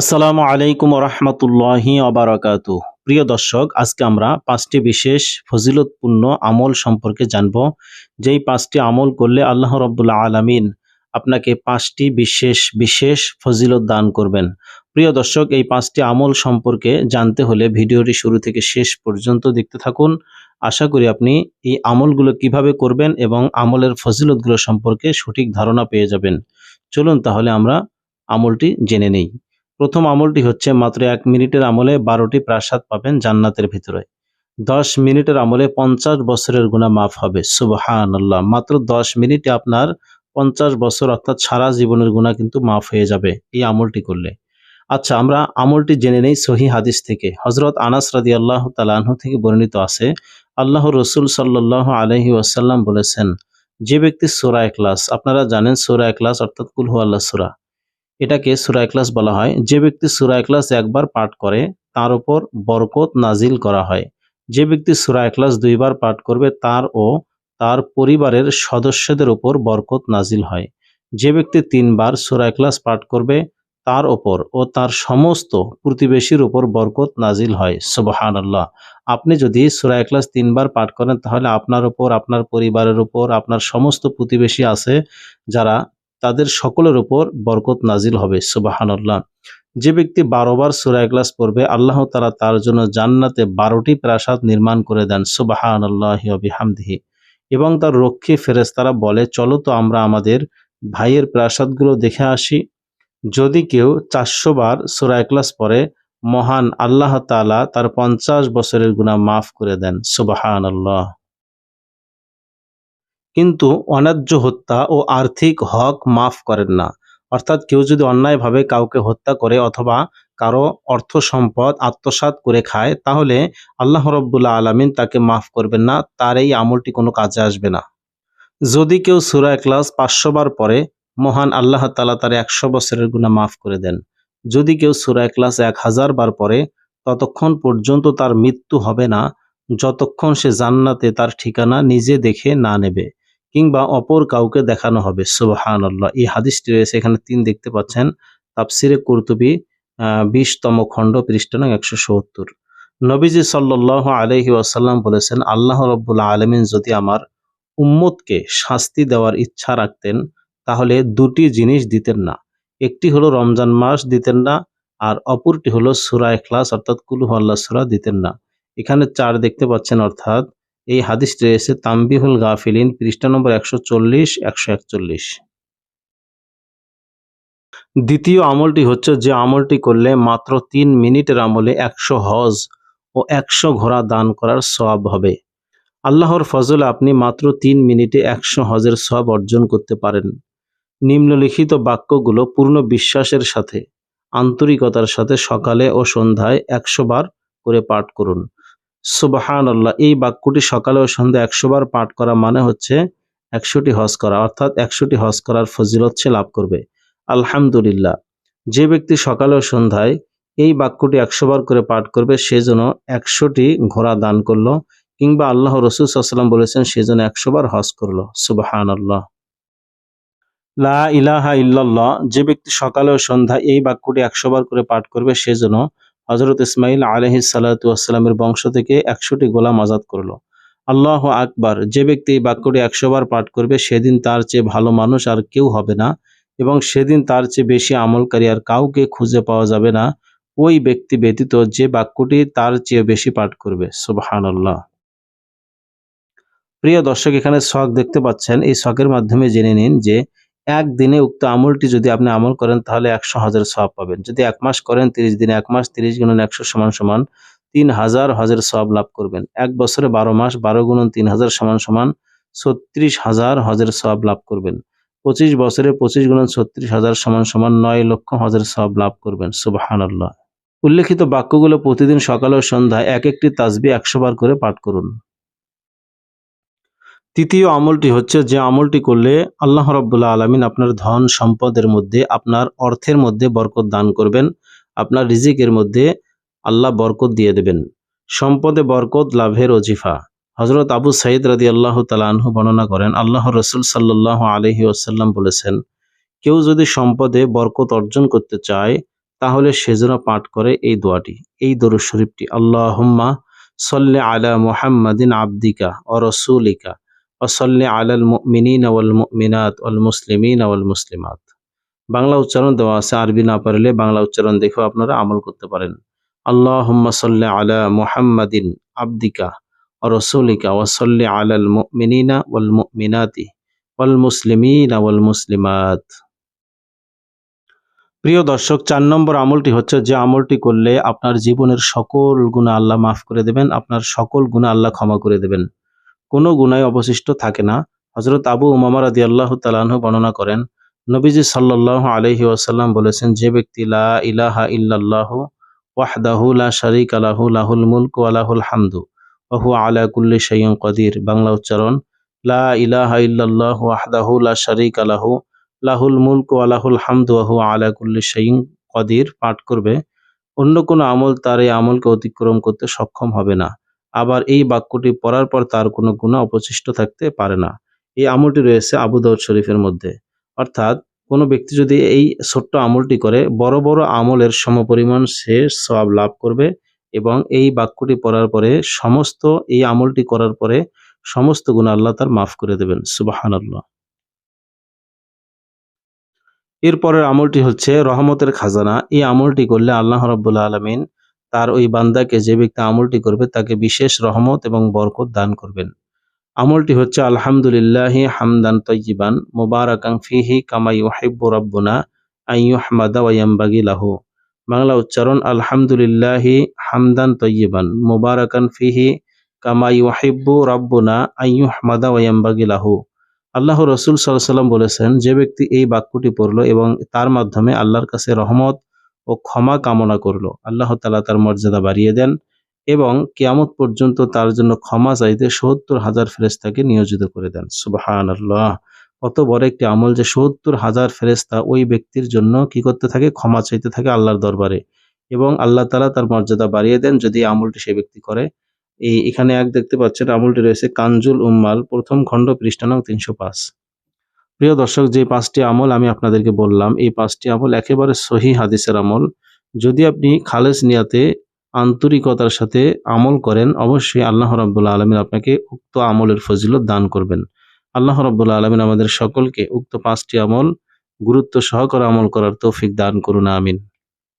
আসসালামু আলাইকুম রহমতুল্লাহি অবরাকাত প্রিয় দর্শক, আজকে আমরা পাঁচটি বিশেষ ফজিলতপূর্ণ আমল সম্পর্কে জানব। যেই পাঁচটি আমল করলে আল্লাহ রব্বুল্লা আলামিন আপনাকে পাঁচটি বিশেষ বিশেষ ফজিলত দান করবেন। প্রিয় দর্শক, এই পাঁচটি আমল সম্পর্কে জানতে হলে ভিডিওটি শুরু থেকে শেষ পর্যন্ত দেখতে থাকুন। আশা করি আপনি এই আমলগুলো কীভাবে করবেন এবং আমলের ফজিলতগুলো সম্পর্কে সঠিক ধারণা পেয়ে যাবেন। চলুন তাহলে আমরা আমলটি জেনে নেই। প্রথম আমলটি হচ্ছে মাত্র এক মিনিটের আমলে বারোটি প্রাসাদ পাবেন জান্নাতের ভিতরে। দশ মিনিটের আমলে পঞ্চাশ বছরের গুণা মাফ হবে সুবহান আল্লাহ মাত্র দশ মিনিটে আপনার পঞ্চাশ বছর অর্থাৎ সারা জীবনের গুণা কিন্তু মাফ হয়ে যাবে এই আমলটি করলে। আচ্ছা আমরা আমলটি জেনে নেই সহি হাদিস থেকে। হজরত আনাস রাদি আল্লাহ তালাহ থেকে বর্ণিত আছে আল্লাহ রসুল সাল্লাহ আলহি ওয়াসাল্লাম বলেছেন, যে ব্যক্তি সোরা ক্লাস আপনারা জানেন সোরা ক্লাস অর্থাৎ কুলহু আল্লাহ সুরা। এটাকে সুরা ক্লাস বলা হয়। যে ব্যক্তি সুরা ক্লাস একবার পাঠ করে, তার উপর বরকত নাজিল করা হয়। যে ব্যক্তি সুরা ক্লাস দুইবার পাঠ করবে, তার ও তার পরিবারের সদস্যদের উপর বরকত নাজিল হয়। যে ব্যক্তি তিনবার সুরা ক্লাস পাঠ করবে, তার ওপর ও তার সমস্ত প্রতিবেশীর উপর বরকত নাজিল হয়। সুবহান আল্লাহ আপনি যদি সুরা ক্লাস তিনবার পাঠ করেন, তাহলে আপনার উপর, আপনার পরিবারের উপর, আপনার সমস্ত প্রতিবেশী আছে যারা তাদের সকলের উপর বরকত নাজিল হবে সুবাহান্লাহ যে ব্যক্তি বারোবার সুরা ক্লাস পড়বে, আল্লাহ তারা তার জন্য জান্নাতে বারোটি প্রাসাদ নির্মাণ করে দেন সুবাহান এবং তার রক্ষী ফেরেস্তারা বলে, চলো তো আমরা আমাদের ভাইয়ের প্রাসাদগুলো দেখে আসি। যদি কেউ চারশো বার সুরা ক্লাস পরে মহান আল্লাহ তালা তার পঞ্চাশ বছরের গুণা মাফ করে দেন সুবাহান আল্লাহ কিন্তু অন্যায্য হত্যা ও আর্থিক হক মাফ করেন না। অর্থাৎ কেউ যদি অন্যায়ভাবে কাউকে হত্যা করে অথবা কারও অর্থ সম্পদ আত্মসাত করে খায়, তাহলে আল্লাহ রব্বুল্লা আলমিন তাকে মাফ করবেন না, তার এই আমলটি কোনো কাজে আসবে না। যদি কেউ সুরা ক্লাস পাঁচশো বার পরে মহান আল্লাহ তালা তার একশো বছরের গুণা মাফ করে দেন। যদি কেউ সুরা ক্লাস এক হাজার বার পরে ততক্ষণ পর্যন্ত তার মৃত্যু হবে না, যতক্ষণ সে জান্নাতে তার ঠিকানা নিজে দেখে না নেবে। কিংবা অপর কাউকে দেখানো হবে। সুবাহান আল্লাহ এই হাদিসটি রয়েছে, এখানে তিন দেখতে পাচ্ছেন। তাপসিরে কুরতুবি বিশতম খণ্ড পৃষ্ঠান একশো সত্তর। নবীজি সাল্লাহ আলহি আসাল্লাম বলেছেন, আল্লাহ রব্বুল্লা আলমিন যদি আমার উম্মতকে শাস্তি দেওয়ার ইচ্ছা রাখতেন, তাহলে দুটি জিনিস দিতেন না। একটি হলো রমজান মাস দিতেন না, আর অপরটি হলো সুরা এখলাস অর্থাৎ কুলুহ আল্লাহ সুরা দিতেন না। এখানে চার দেখতে পাচ্ছেন, অর্থাৎ এই হাদিসটি রয়েছে তাম্বিহুল গাফিলিন, পৃষ্ঠা নম্বর একশো চল্লিশ, একশো একচল্লিশ। দ্বিতীয় আমলটি হচ্ছে যে আমলটি করলে মাত্র তিন মিনিটের আমলে একশো হজ ও একশো ঘোড়া দান করার সব হবে। আল্লাহর ফজলে আপনি মাত্র তিন মিনিটে একশো হজের সব অর্জন করতে পারেন। নিম্নলিখিত বাক্যগুলো পূর্ণ বিশ্বাসের সাথে, আন্তরিকতার সাথে সকালে ও সন্ধ্যায় একশো বার করে পাঠ করুন। সুবাহান আল্লাহ এই বাক্যটি সকালে ও সন্ধ্যা একশো বার পাঠ করা মানে হচ্ছে একশোটি হজ করা, অর্থাৎ একশোটি হজ করার ফজিলত সে লাভ করবে। আলহামদুলিল্লাহ, যে ব্যক্তি সকালে ও সন্ধ্যায় এই বাক্যটি একশো বার করে পাঠ করবে, সে যেন একশোটি ঘোড়া দান করল, কিংবা আল্লাহ রসুল সাল্লাম বলেছেন, সে যেন একশো বার হজ করল। সুবাহান আল্লাহ লা ইলাহা ইল্লাল্লাহ, যে ব্যক্তি সকালে ও সন্ধ্যায় এই বাক্যটি একশো বার করে পাঠ করবে, সে যেন হজরত ইসমাইল আলহি সাল্লাতামের বংশ থেকে একশোটি গোলাম আজাদ করল। আল্লাহ আকবার, যে ব্যক্তি এই বাক্যটি একশো বার পাঠ করবে, সেদিন তার চেয়ে ভালো মানুষ আর কেউ হবে না এবং সেদিন তার চেয়ে বেশি আমলকারী আর কাউকে খুঁজে পাওয়া যাবে না। ওই ব্যক্তি ব্যতীত যে বাক্যটি তার চেয়ে বেশি পাঠ করবে। সুবাহান আল্লাহ প্রিয় দর্শক, এখানে শখ দেখতে পাচ্ছেন, এই শখের মাধ্যমে জেনে নিন যে একদিনে উক্ত আমলটি যদি আপনি আমল করেন, তাহলে একশো হাজার সব পাবেন। যদি এক মাস করেন, তিরিশ দিনে এক মাস, তিরিশ গুণন একশো সমান সমান তিন হাজার হজের সব লাভ করবেন। এক বছরে বারো মাস, বারো গুণন তিন হাজার সমান সমান ছত্রিশ হাজার হজের সব লাভ করবেন। পঁচিশ বছরে পঁচিশ গুণন ছত্রিশ হাজার সমান সমান নয় লক্ষ হজের সব লাভ করবেন। সুবাহান উল্লেখিত বাক্যগুলো প্রতিদিন সকাল ও সন্ধ্যায় এক একটি তাজবি একশো বার করে পাঠ করুন। তৃতীয় আমলটি হচ্ছে যে আমলটি করলে আল্লাহ রব্বুল্লা আলমিন আপনার ধন সম্পদের মধ্যে, আপনার অর্থের মধ্যে বরকত দান করবেন, আপনার রিজিকের মধ্যে আল্লাহ বরকত দিয়ে দেবেন। সম্পদে বরকত, লাভের অজিফা। হজরত আবু সাইদ রাদি আল্লাহ তালাহু বর্ণনা করেন, আল্লাহ রসুল সাল্লাহ আলহি আসাল্লাম বলেছেন, কেউ যদি সম্পদে বরকত অর্জন করতে চায়, তাহলে সে যেন পাঠ করে এই দোয়াটি। এই দরুদ শরীফটি, আল্লাহুম্মা সল্লে আলা মুহাম্মাদিন আবদিকা ও রসুলিকা। ও সল্লে আলাল মুমিনিন ওয়াল মুমিনাত ওয়াল মুসলিমিন ওয়াল মুসলিমাত। বাংলা উচ্চারণ দেওয়া আছে, আরবি না পারলে বাংলা উচ্চারণ দেখেও আপনারা আমল করতে পারেন। আল্লাহ সল্লে আলা মুহাম্মাদিন আবদিকা রসুলিকা ও সল্লে আলাল মুমিনিনা ওয়াল মুমিনাতি ওয়াল মুসলিমিন ওয়াল মুসলিমাত। প্রিয় দর্শক, চার নম্বর আমলটি হচ্ছে যে আমলটি করলে আপনার জীবনের সকল গুণা আল্লাহ মাফ করে দেবেন, আপনার সকল গুণা আল্লাহ ক্ষমা করে দেবেন। কোনো গুণায় অবশিষ্ট থাকে না। হজরত আবু উমামা রাদি আল্লাহ তালাহ বর্ণনা করেন, নবীজি সাল্লাহ আলহি ওয়াসাল্লাম বলেছেন, যে ব্যক্তি লা ইলাহা ইল্লাল্লাহু ওয়াহদাহু লা শারিক আলাহু লাহুল মুলক আলাহুল হামদু ওহু আলা কুল্লি কদির। বাংলা উচ্চারণ, লা ইলাহা ইল্লাল্লাহু ওয়াহদাহু লা শারিক আলাহু লাহুল মুলক আলাহুল হামদু ওহু আলা কুল্লি কদির। পাঠ করবে, অন্য কোনো আমল তার এই আমলকে অতিক্রম করতে সক্ষম হবে না। আবার এই বাক্যটি পড়ার পর তার কোনো গুণা অবশিষ্ট থাকতে পারে না। এই আমলটি রয়েছে আবু দাউদ শরীফের মধ্যে। অর্থাৎ কোনো ব্যক্তি যদি এই ছোট্ট আমলটি করে, বড় বড় আমলের সমপরিমাণ সে সব লাভ করবে এবং এই বাক্যটি পড়ার পরে সমস্ত এই আমলটি করার পরে সমস্ত গুণ আল্লাহ তার মাফ করে দেবেন। সুবাহান আল্লাহ এরপরের আমলটি হচ্ছে রহমতের খাজানা। এই আমলটি করলে আল্লাহ রব্বুল্লা আলমিন তার ওই বান্দাকে যে ব্যক্তি আমলটি করবে তাকে বিশেষ রহমত এবং বরকত দান করবেন। আমলটি হচ্ছে, আলহামদুলিল্লাহ হামদান তৈজিবান মুবারাকাং ফিহি কামাই ওয়াহিব্বু রব্বুনা আইয়ুহমাদা ওয়াইয়াম্বাগি লাহু। বাংলা উচ্চারণ, আলহামদুলিল্লাহ হামদান তৈজিবান মুবারাকান ফিহি কামাই ওয়াহিব্বু রব্বুনা আইয়ুহমাদা ওয়াইয়াম্বাগি লাহু। আল্লাহ রসুল সাল্লাম বলেছেন, যে ব্যক্তি এই বাক্যটি পড়ল এবং তার মাধ্যমে আল্লাহর কাছে রহমত ও ক্ষমা কামনা করল। আল্লাহ তালা তার মর্যাদা বাড়িয়ে দেন এবং কেয়ামত পর্যন্ত তার জন্য ক্ষমা চাইতে সত্তর হাজার ফেরেস্তাকে নিয়োজিত করে দেন। সুবাহান আল্লাহ কত বড় একটি আমল যে সত্তর হাজার ফেরেস্তা ওই ব্যক্তির জন্য কি করতে থাকে? ক্ষমা চাইতে থাকে আল্লাহর দরবারে এবং আল্লাহ তালা তার মর্যাদা বাড়িয়ে দেন যদি আমলটি সে ব্যক্তি করে। এই এখানে এক দেখতে পাচ্ছেন আমলটি রয়েছে কাঞ্জুল উম্মাল, প্রথম খণ্ড পৃষ্ঠানং তিনশো পাঁচ। প্রিয় দর্শক, যে পাঁচটি আমল আমি আপনাদেরকে বললাম, এই পাঁচটি আমল একেবারে সহি হাদিসের আমল। যদি আপনি খালেস নিয়াতে আন্তরিকতার সাথে আমল করেন, অবশ্যই আল্লাহ রব্বুল্লা আলমিন আপনাকে উক্ত আমলের ফজিলত দান করবেন। আল্লাহ রব্বুল্লা আলমিন আমাদের সকলকে উক্ত পাঁচটি আমল গুরুত্ব সহকারে আমল করার তৌফিক দান করুন, আমিন।